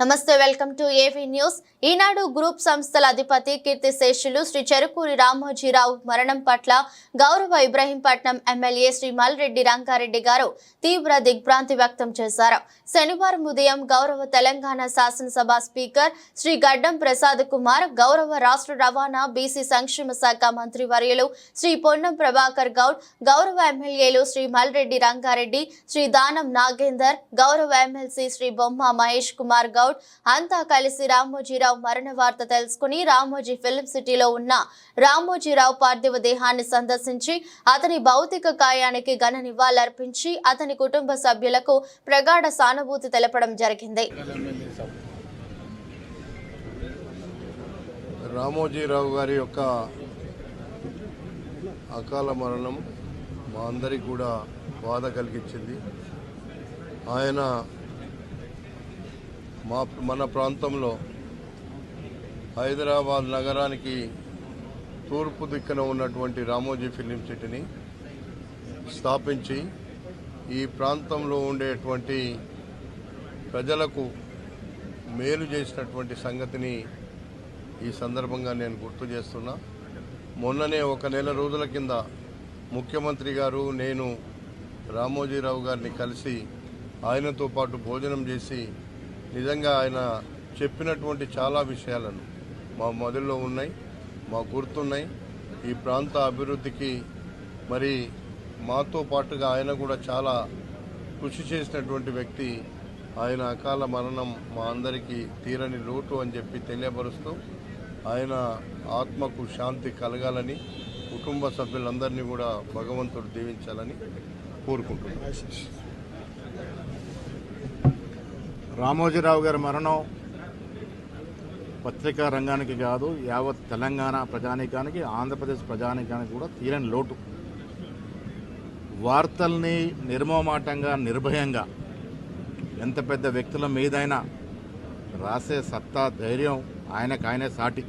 Namaste welcome to AV news. Eenadu group సంస్థల అధిపతి కీర్తిశేషులు శ్రీ చెరుకూరి రామోజీరావు మరణం పట్ల గౌరవ ఇబ్రహీంపట్నం ఎమ్మెల్యే శ్రీ మల్రెడ్డి రంగారెడ్డి గారు తీవ్ర దిగ్భ్రాంతి వ్యక్తం చేశారు. శనివారం ఉదయం గౌరవ తెలంగాణ శాసనసభ స్పీకర్ శ్రీ గడ్డం ప్రసాద్ కుమార్ గౌరవ రాష్ట్ర రవాణా బీసీ సంక్షేమ శాఖ మంత్రి వర్యులు శ్రీ పొన్నం ప్రభాకర్ గౌడ్ గౌరవ ఎమ్మెల్యేలు శ్రీ మల్రెడ్డి రంగారెడ్డి శ్రీ దానం నాగేందర్ గౌరవ ఎమ్మెల్సీ శ్రీ బొమ్మ మహేష్ కుమార్ గౌడ్ అంతా కలిసి రామోజీరావు మరణ వార్త తెలుసుకుని రామోజీ ఫిల్మ్ సిటీలో ఉన్న రామోజీరావు పార్థివ దేహాన్ని సందర్శించి అతని భౌతిక కాయానికి ఘన నివాళులర్పించి అతని కుటుంబ సభ్యులకు ప్రగాఢ సానుభూతి తెలపడం జరిగింది. రామోజీరావు గారి యొక్క అకాల మరణం మా అందరికి కూడా బాధ కలిగించింది. ఆయన మా మన ప్రాంతంలో హైదరాబాద్ నగరానికి తూర్పు దిక్కున ఉన్నటువంటి రామోజీ ఫిలిం సిటీని స్థాపించి ఈ ప్రాంతంలో ఉండేటువంటి ప్రజలకు మేలు చేసినటువంటి సంగతిని ఈ సందర్భంగా నేను గుర్తు చేస్తున్నా. మొన్ననే ఒక నెల రోజుల కింద ముఖ్యమంత్రి గారు నేను రామోజీరావు గారిని కలిసి ఆయనతో పాటు భోజనం చేసి నిజంగా ఆయన చెప్పినటువంటి చాలా విషయాలను మా మొదల్లో ఉన్నాయి మా గుర్తున్నాయి. ఈ ప్రాంత అభివృద్ధికి మరి మాతో పాటుగా ఆయన కూడా చాలా కృషి చేసినటువంటి వ్యక్తి. ఆయన అకాల మరణం మా అందరికీ తీరని లోటు అని చెప్పి తెలియపరుస్తూ ఆయన ఆత్మకు శాంతి కలగాలని కుటుంబ సభ్యులందరినీ కూడా భగవంతుడు దీవించాలని కోరుకుంటున్నాను. రామోజీరావు గారి మరణం పత్రికా రంగానికి కాదు యావత్ తెలంగాణ ప్రజానీకానికి ఆంధ్రప్రదేశ్ ప్రజానీకానికి కూడా తీరని లోటు. వార్తల్ని నిర్మోమాటంగా నిర్భయంగా ఎంత పెద్ద వ్యక్తుల మీదైనా రాసే సత్తా ధైర్యం ఆయనకు ఆయనే సాటి.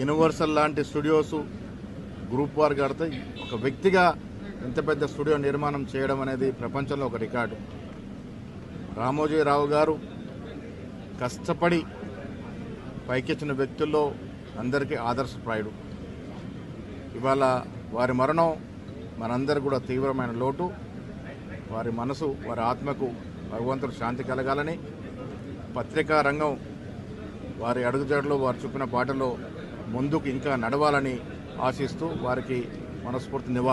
యూనివర్సల్ లాంటి స్టూడియోసు గ్రూప్ వారు కడితే ఒక వ్యక్తిగా ఇంత పెద్ద స్టూడియో నిర్మాణం చేయడం అనేది ప్రపంచంలో ఒక రికార్డు. రామోజీరావు గారు కష్టపడి పైకెచ్చిన వ్యక్తుల్లో అందరికీ ఆదర్శప్రాయుడు. ఇవాళ వారి మరణం మనందరికి కూడా తీవ్రమైన లోటు. వారి మనసు వారి ఆత్మకు భగవంతుడు శాంతి కలగాలని పత్రికా రంగం వారి అడుగుజాడలో వారు చూపిన బాటలో ముందుకు ఇంకా నడవాలని ఆశిస్తూ వారికి మనస్ఫూర్తి నివా